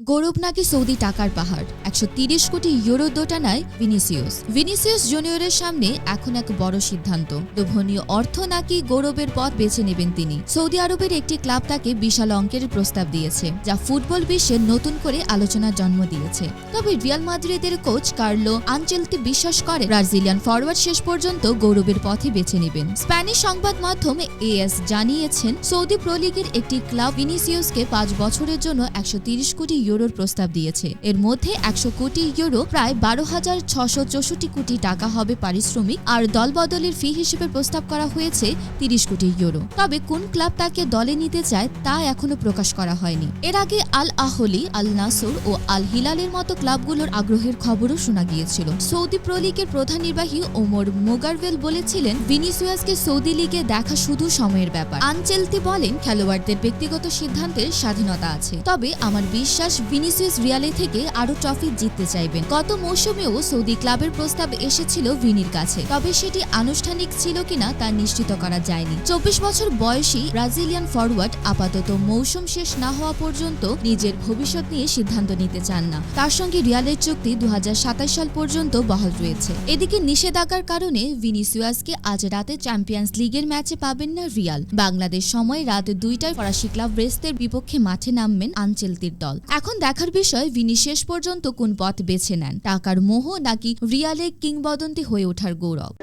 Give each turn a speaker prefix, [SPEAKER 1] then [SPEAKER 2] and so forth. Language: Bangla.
[SPEAKER 1] গৌরব নাকি সৌদি টাকার পাহাড়? একশো তিরিশ কোটি ইউরো দোটানায় ভিনিসিয়াস ভিনিসিয়াস জুনিয়রের সামনে এখন এক বড় সিদ্ধান্ত। লোভনীয় অর্থ নাকি গৌরবের পথ বেছে নেবেন তিনি। সৌদি আরবের একটি ক্লাব তাকে বিশাল অঙ্কের প্রস্তাব দিয়েছে, যা ফুটবল বিশ্বে নতুন করে আলোচনার জন্ম দিয়েছে। তবে রিয়াল মাদ্রিদের কোচ কার্লো আনচেলতি বিশ্বাস করে, ব্রাজিলিয়ান ফরওয়ার্ড শেষ পর্যন্ত গৌরবের পথে বেছে নেবেন। স্প্যানিশ সংবাদ মাধ্যম এএস জানিয়েছেন, সৌদি প্রো লিগের একটি ক্লাব ভিনিসিয়াসকে পাঁচ বছরের জন্য একশো কোটি ইউরোর প্রস্তাব দিয়েছে। এর মধ্যে একশো কোটি ইউরো, প্রায় বারো হাজার ছশো চৌষট্টি কোটি টাকা হবে পারিশ্রমিক, আর দলবদলের ফি হিসেবে প্রস্তাব করা হয়েছে তিরিশ কোটি ইউরো। তবে কোন ক্লাব তাকে দলে নিতে চায় তা এখনও প্রকাশ করা হয়নি। এর আগে আল আহলি, আল নাসুর ও আল হিলালের মতো ক্লাবগুলোর আগ্রহের খবরও শোনা গিয়েছিল। সৌদি প্রো লিগের প্রধান নির্বাহী ওমর মোগারভেল বলেছিলেন ভিনিসিয়াসকে সৌদি লিগে দেখা শুধু সময়ের ব্যাপার। আনচেলতি বলেন, খেলোয়াড়দের ব্যক্তিগত সিদ্ধান্তের স্বাধীনতা আছে। তবে আমার বিশ্বাস ভিনিসিয়াস রিয়ালে থেকে আরও ট্রফি জিততে চাইবেন। গত মৌসুমেও সৌদি ক্লাবের প্রস্তাব এসেছিল ভিনির কাছে। তবে সেটি আনুষ্ঠানিক ছিল কিনা তা নিশ্চিত করা যায়নি। চব্বিশ বছর বয়সী ব্রাজিলিয়ান ফরওয়ার্ড আপাতত মৌসুম শেষ না হওয়া পর্যন্ত নিজের ভবিষ্যৎ নিয়ে সিদ্ধান্ত নিতে চান না। তার সঙ্গে রিয়ালের চুক্তি দু হাজার সাতাশ সাল পর্যন্ত বহাল রয়েছে। এদিকে নিষেধাজ্ঞার কারণে ভিনিসিয়াসকে আজ রাতে চ্যাম্পিয়ন্স লিগের ম্যাচে পাবেন না রিয়াল। বাংলাদেশ সময় রাত দুইটায় ফরাসি ক্লাব ব্রেস্তের বিপক্ষে মাঠে নামবেন আনচেলতির দল। এখন দেখার বিষয়, ভিনি শেষ পর্যন্ত কোন পথ বেছে নেন? টাকার মোহ নাকি রিয়ালে কিংবদন্তি হয়ে ওঠার গৌরব?